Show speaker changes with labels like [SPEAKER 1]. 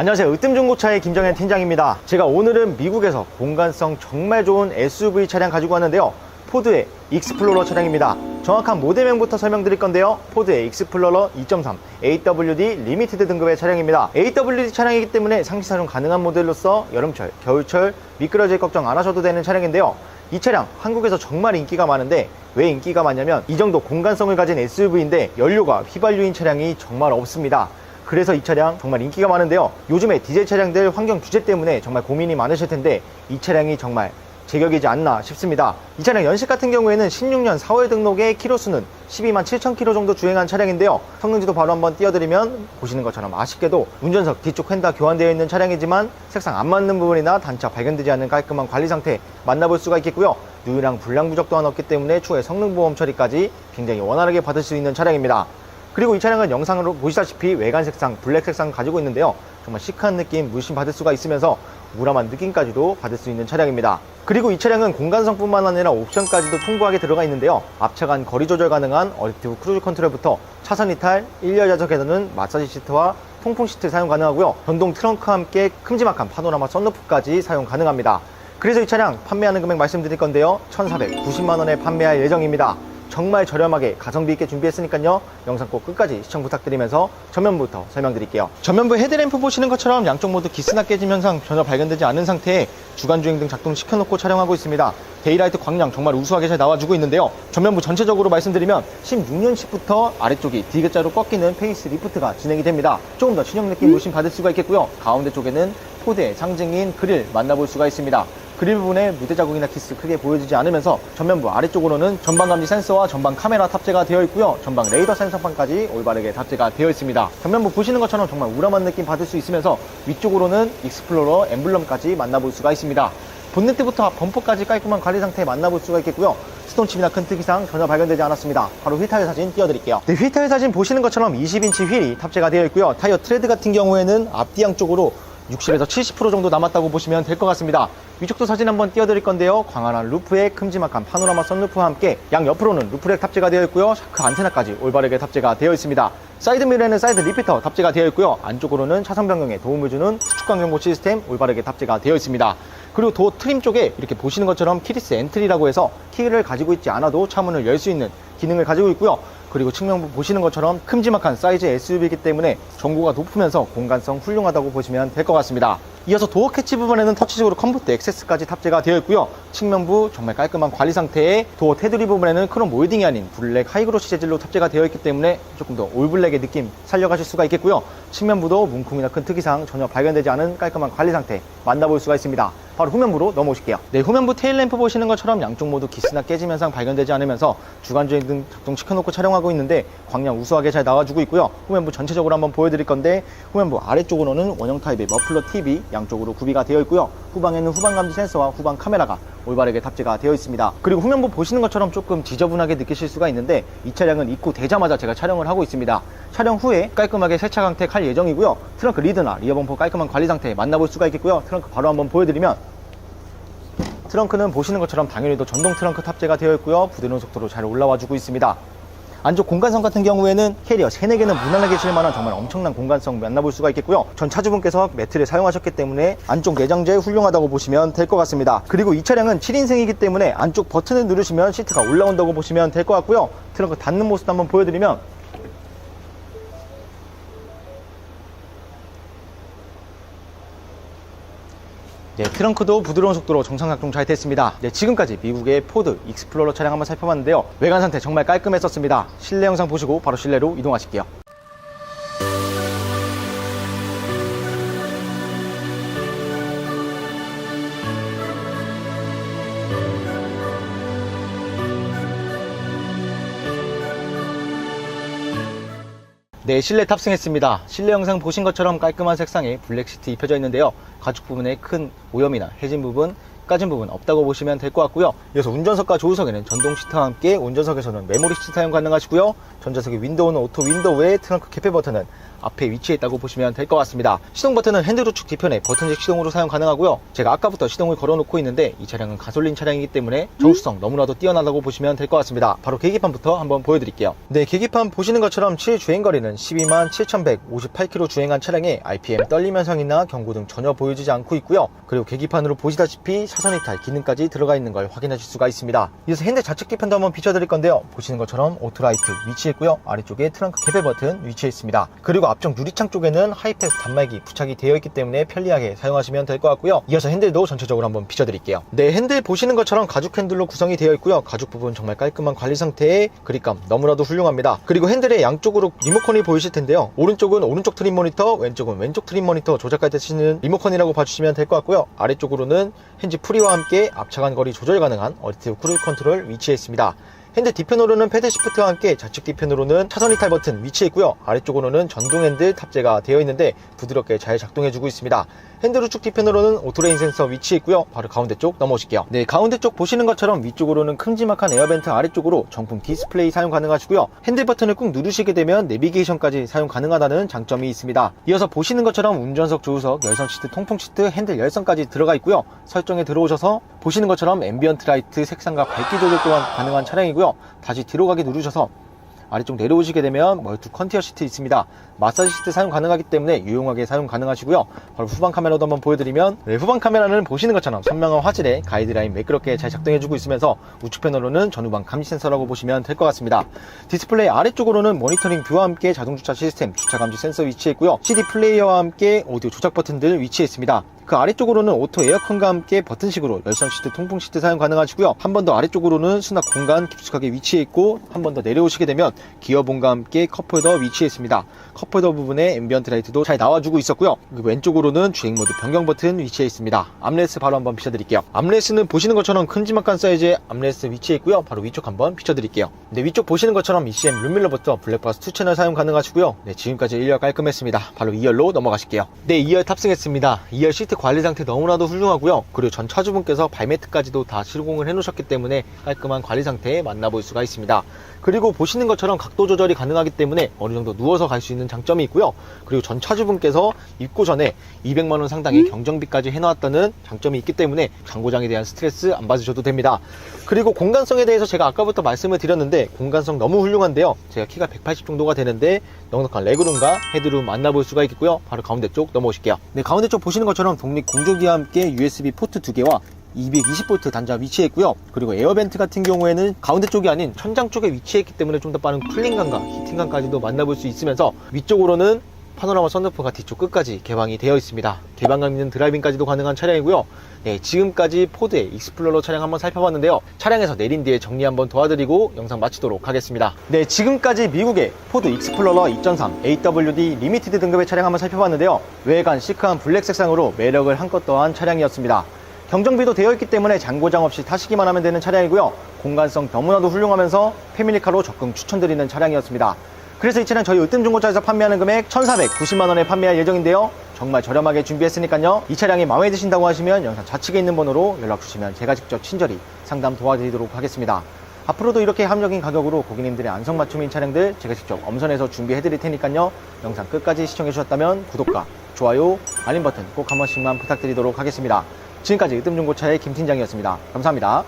[SPEAKER 1] 안녕하세요. 으뜸중고차의 김정현 팀장입니다. 제가 오늘은 미국에서 공간성 정말 좋은 SUV 차량 가지고 왔는데요. 포드의 익스플로러 차량입니다. 정확한 모델명부터 설명드릴 건데요. 포드의 익스플로러 2.3 AWD 리미티드 등급의 차량입니다. AWD 차량이기 때문에 상시 사용 가능한 모델로서 여름철, 겨울철 미끄러질 걱정 안 하셔도 되는 차량인데요. 이 차량 한국에서 정말 인기가 많은데 왜 인기가 많냐면 이 정도 공간성을 가진 SUV인데 연료가 휘발유인 차량이 정말 없습니다. 그래서 이 차량 정말 인기가 많은데요. 요즘에 디젤 차량들 환경 규제 때문에 정말 고민이 많으실 텐데 이 차량이 정말 제격이지 않나 싶습니다. 이 차량 연식 같은 경우에는 16년 4월 등록의 키로수는 12만 7천 킬로 정도 주행한 차량인데요. 성능지도 바로 한번 띄워드리면 보시는 것처럼 아쉽게도 운전석 뒤쪽 휀다 교환되어 있는 차량이지만 색상 안 맞는 부분이나 단차 발견되지 않는 깔끔한 관리 상태 만나볼 수가 있겠고요. 누유랑 불량 부적 또한 없기 때문에 추후에 성능 보험 처리까지 굉장히 원활하게 받을 수 있는 차량입니다. 그리고 이 차량은 영상으로 보시다시피 외관 색상, 블랙 색상 가지고 있는데요. 정말 시크한 느낌 물씬 받을 수가 있으면서 우람한 느낌까지도 받을 수 있는 차량입니다. 그리고 이 차량은 공간성뿐만 아니라 옵션까지도 풍부하게 들어가 있는데요. 앞차간 거리 조절 가능한 어댑티브 크루즈 컨트롤부터 차선 이탈, 1열 좌석에서는 마사지 시트와 통풍 시트 사용 가능하고요. 전동 트렁크와 함께 큼지막한 파노라마 썬루프까지 사용 가능합니다. 그래서 이 차량 판매하는 금액 말씀드릴 건데요. 1,490만 원에 판매할 예정입니다. 정말 저렴하게 가성비 있게 준비했으니까요. 영상 꼭 끝까지 시청 부탁드리면서 전면부터 설명드릴게요. 전면부 헤드램프 보시는 것처럼 양쪽 모두 기스나 깨짐 현상 전혀 발견되지 않은 상태에 주간 주행 등 작동시켜놓고 촬영하고 있습니다. 데이라이트 광량 정말 우수하게 잘 나와주고 있는데요. 전면부 전체적으로 말씀드리면 16년식부터 아래쪽이 디귿자로 꺾이는 페이스 리프트가 진행이 됩니다. 조금 더 신형 느낌 물씬 받을 수가 있겠고요. 가운데 쪽에는 포드의 상징인 그릴 만나볼 수가 있습니다. 그릴 부분에 무대 자국이나 키스 크게 보여지지 않으면서 전면부 아래쪽으로는 전방 감지 센서와 전방 카메라 탑재가 되어 있고요. 전방 레이더 센서판까지 올바르게 탑재가 되어 있습니다. 전면부 보시는 것처럼 정말 우람한 느낌 받을 수 있으면서 위쪽으로는 익스플로러 엠블럼까지 만나볼 수가 있습니다. 본네트부터 범퍼까지 깔끔한 관리 상태 만나볼 수가 있겠고요. 스톤칩이나 큰 특이사항 전혀 발견되지 않았습니다. 바로 휠타일 사진 띄워드릴게요. 네, 휠타일 사진 보시는 것처럼 20인치 휠이 탑재가 되어 있고요. 타이어 트레드 같은 경우에는 앞뒤 양쪽으로 60에서 70% 정도 남았다고 보시면 될 것 같습니다. 위쪽도 사진 한번 띄워드릴 건데요. 광활한 루프에 큼지막한 파노라마 선루프와 함께 양 옆으로는 루프렉 탑재가 되어 있고요. 샤크 안테나까지 올바르게 탑재가 되어 있습니다. 사이드 미러에는 사이드 리피터 탑재가 되어 있고요. 안쪽으로는 차선 변경에 도움을 주는 수축 강경보 시스템 올바르게 탑재가 되어 있습니다. 그리고 도 트림 쪽에 이렇게 보시는 것처럼 키리스 엔트리라고 해서 키를 가지고 있지 않아도 차문을 열 수 있는 기능을 가지고 있고요. 그리고 측면부 보시는 것처럼 큼지막한 사이즈 SUV이기 때문에 전고가 높으면서 공간성 훌륭하다고 보시면 될 것 같습니다. 이어서 도어 캐치 부분에는 터치식으로 컴포트 액세스까지 탑재가 되어 있고요. 측면부 정말 깔끔한 관리 상태에 도어 테두리 부분에는 크롬 몰딩이 아닌 블랙 하이그로시 재질로 탑재가 되어 있기 때문에 조금 더 올블랙의 느낌 살려가실 수가 있겠고요. 측면부도 문콕이나 큰 특이사항 전혀 발견되지 않은 깔끔한 관리 상태 만나볼 수가 있습니다. 바로 후면부로 넘어오실게요. 네, 후면부 테일램프 보시는 것처럼 양쪽 모두 기스나 깨짐 현상 발견되지 않으면서 주간주행 등 작동시켜놓고 촬영하고 있는데 광량 우수하게 잘 나와주고 있고요. 후면부 전체적으로 한번 보여드릴 건데 후면부 아래쪽으로는 원형 타입의 머플러 TV 양쪽으로 구비가 되어 있고요. 후방에는 후방 감지 센서와 후방 카메라가 올바르게 탑재가 되어 있습니다. 그리고 후면부 보시는 것처럼 조금 지저분하게 느끼실 수가 있는데 이 차량은 입고 되자마자 제가 촬영을 하고 있습니다. 촬영 후에 깔끔하게 세차 강택할 예정이고요. 트렁크 리드나 리어 범퍼 깔끔한 관리 상태 만나볼 수가 있겠고요. 트렁크 바로 한번 보여드리면 트렁크는 보시는 것처럼 당연히도 전동 트렁크 탑재가 되어 있고요. 부드러운 속도로 잘 올라와 주고 있습니다. 안쪽 공간성 같은 경우에는 캐리어 3, 4개는 무난하게 실 만한 정말 엄청난 공간성 만나볼 수가 있겠고요. 전 차주분께서 매트를 사용하셨기 때문에 안쪽 내장재 훌륭하다고 보시면 될 것 같습니다. 그리고 이 차량은 7인승이기 때문에 안쪽 버튼을 누르시면 시트가 올라온다고 보시면 될 것 같고요. 트렁크 닫는 모습 한번 보여드리면 네, 트렁크도 부드러운 속도로 정상 작동 잘 됐습니다. 네, 지금까지 미국의 포드 익스플로러 차량 한번 살펴봤는데요. 외관 상태 정말 깔끔했었습니다. 실내 영상 보시고 바로 실내로 이동하실게요. 네, 실내 탑승했습니다. 실내 영상 보신 것처럼 깔끔한 색상의 블랙 시트 입혀져 있는데요. 가죽 부분에 큰 오염이나 해진 부분 까진 부분 없다고 보시면 될 것 같고요. 이어서 운전석과 조수석에는 전동 시트와 함께 운전석에서는 메모리 시트 사용 가능하시고요. 전자석의 윈도우는 오토 윈도우에 트렁크 개폐 버튼은 앞에 위치해 있다고 보시면 될 것 같습니다. 시동 버튼은 핸들 우측 뒤편에 버튼식 시동으로 사용 가능하고요. 제가 아까부터 시동을 걸어놓고 있는데 이 차량은 가솔린 차량이기 때문에 정수성 너무나도 뛰어나다고 보시면 될 것 같습니다. 바로 계기판부터 한번 보여드릴게요. 네, 계기판 보시는 것처럼 7 주행거리는 12만 7,158km 주행한 차량에 RPM 떨림 현상이나 경고 등 전혀 보여지지 않고 있고요. 그리고 계기판으로 보시다시피 차선 이탈 기능까지 들어가 있는 걸 확인하실 수가 있습니다. 이어서 핸들 좌측 뒤편도 한번 비춰드릴 건데요. 보시는 것처럼 오토라이트 위치해 있고요. 아래쪽에 트렁크 개폐 버튼 위치해 있습니다. 그리고 앞쪽 유리창 쪽에는 하이패스 단말기 부착이 되어 있기 때문에 편리하게 사용하시면 될 것 같고요. 이어서 핸들도 전체적으로 한번 비춰드릴게요. 네, 핸들 보시는 것처럼 가죽 핸들로 구성이 되어 있고요. 가죽 부분 정말 깔끔한 관리 상태에 그립감 너무나도 훌륭합니다. 그리고 핸들의 양쪽으로 리모컨이 보이실 텐데요. 오른쪽은 오른쪽 트림 모니터, 왼쪽은 왼쪽 트림 모니터 조작할 때 쓰는 리모컨이라고 봐주시면 될 것 같고요. 아래쪽으로는 핸즈 프리와 함께 앞차간 거리 조절 가능한 어리티브 크루즈 컨트롤 위치해 있습니다. 핸들 뒤편으로는 패드 시프트와 함께 좌측 뒤편으로는 차선 이탈 버튼 위치해 있고요. 아래쪽으로는 전동 핸들 탑재가 되어 있는데 부드럽게 잘 작동해주고 있습니다. 핸들 우측 뒤편으로는 오토레인 센서 위치해 있고요. 바로 가운데 쪽 넘어오실게요. 네, 가운데 쪽 보시는 것처럼 위쪽으로는 큼지막한 에어벤트 아래쪽으로 정품 디스플레이 사용 가능하시고요. 핸들 버튼을 꾹 누르시게 되면 내비게이션까지 사용 가능하다는 장점이 있습니다. 이어서 보시는 것처럼 운전석, 조수석, 열선 시트, 통풍 시트, 핸들 열선까지 들어가 있고요. 설정에 들어오셔서 보시는 것처럼 앰비언트 라이트 색상과 밝기 조절 또한 가능한 차량이고요. 다시 뒤로 가기 누르셔서 아래쪽 내려오시게 되면 멀티 컨티어 시트 있습니다. 마사지 시트 사용 가능하기 때문에 유용하게 사용 가능하시고요. 바로 후방 카메라도 한번 보여드리면 네, 후방 카메라는 보시는 것처럼 선명한 화질에 가이드라인 매끄럽게 잘 작동해주고 있으면서 우측 패널로는 전후방 감지 센서라고 보시면 될 것 같습니다. 디스플레이 아래쪽으로는 모니터링 뷰와 함께 자동 주차 시스템, 주차 감지 센서 위치해 있고요. CD 플레이어와 함께 오디오 조작 버튼들 위치해 있습니다. 그 아래쪽으로는 오토 에어컨과 함께 버튼식으로 열선 시트, 통풍 시트 사용 가능하시고요. 한 번 더 아래쪽으로는 수납 공간 깊숙하게 위치해 있고 한 번 더 내려오시게 되면 기어봉과 함께 컵홀더 위치해 있습니다. 컵홀더 부분에 앰비언트 라이트도 잘 나와주고 있었고요. 그 왼쪽으로는 주행 모드 변경 버튼 위치해 있습니다. 암레스 바로 한번 비춰드릴게요. 암레스는 보시는 것처럼 큼지막한 사이즈의 암레스 위치해 있고요. 바로 위쪽 한번 비춰드릴게요. 네, 위쪽 보시는 것처럼 ECM 룸밀러부터 블랙박스 2 채널 사용 가능하시고요. 네, 지금까지 1열 깔끔했습니다. 바로 2열로 넘어가실게요. 네, 2열 탑승했습니다. 2열 시트 관리 상태 너무나도 훌륭하고요. 그리고 전 차주분께서 발매트까지도 다 실공을 해놓으셨기 때문에 깔끔한 관리 상태에 만나볼 수가 있습니다. 그리고 보시는 것처럼 각도 조절이 가능하기 때문에 어느 정도 누워서 갈 수 있는 장점이 있고요. 그리고 전 차주분께서 입고 전에 200만 원 상당의 경정비까지 해놓았다는 장점이 있기 때문에 장고장에 대한 스트레스 안 받으셔도 됩니다. 그리고 공간성에 대해서 제가 아까부터 말씀을 드렸는데 공간성 너무 훌륭한데요. 제가 키가 180 정도가 되는데 넉넉한 레그룸과 헤드룸 만나볼 수가 있겠고요. 바로 가운데 쪽 넘어오실게요. 네, 가운데 쪽 보시는 것처럼 독립 공조기와 함께 USB 포트 두 개와 220V 단자 위치해 있고요. 그리고 에어벤트 같은 경우에는 가운데 쪽이 아닌 천장 쪽에 위치해 있기 때문에 좀 더 빠른 쿨링감과 히팅감까지도 만나볼 수 있으면서 위쪽으로는 파노라마 썬루프가 뒤쪽 끝까지 개방이 되어 있습니다. 개방감 있는 드라이빙까지도 가능한 차량이고요. 네, 지금까지 포드의 익스플로러 차량 한번 살펴봤는데요. 차량에서 내린 뒤에 정리 한번 도와드리고 영상 마치도록 하겠습니다. 네, 지금까지 미국의 포드 익스플로러 2.3 AWD 리미티드 등급의 차량 한번 살펴봤는데요. 외관 시크한 블랙 색상으로 매력을 한껏 더한 차량이었습니다. 경정비도 되어 있기 때문에 장고장 없이 타시기만 하면 되는 차량이고요. 공간성 너무나도 훌륭하면서 패밀리카로 적극 추천드리는 차량이었습니다. 그래서 이 차량 저희 으뜸중고차에서 판매하는 금액 1,490만원에 판매할 예정인데요. 정말 저렴하게 준비했으니까요. 이 차량이 마음에 드신다고 하시면 영상 좌측에 있는 번호로 연락 주시면 제가 직접 친절히 상담 도와드리도록 하겠습니다. 앞으로도 이렇게 합리적인 가격으로 고객님들의 안성맞춤인 차량들 제가 직접 엄선해서 준비해 드릴 테니까요. 영상 끝까지 시청해 주셨다면 구독과 좋아요, 알림 버튼 꼭 한 번씩만 부탁드리도록 하겠습니다. 지금까지 으뜸중고차의 김팀장이었습니다. 감사합니다.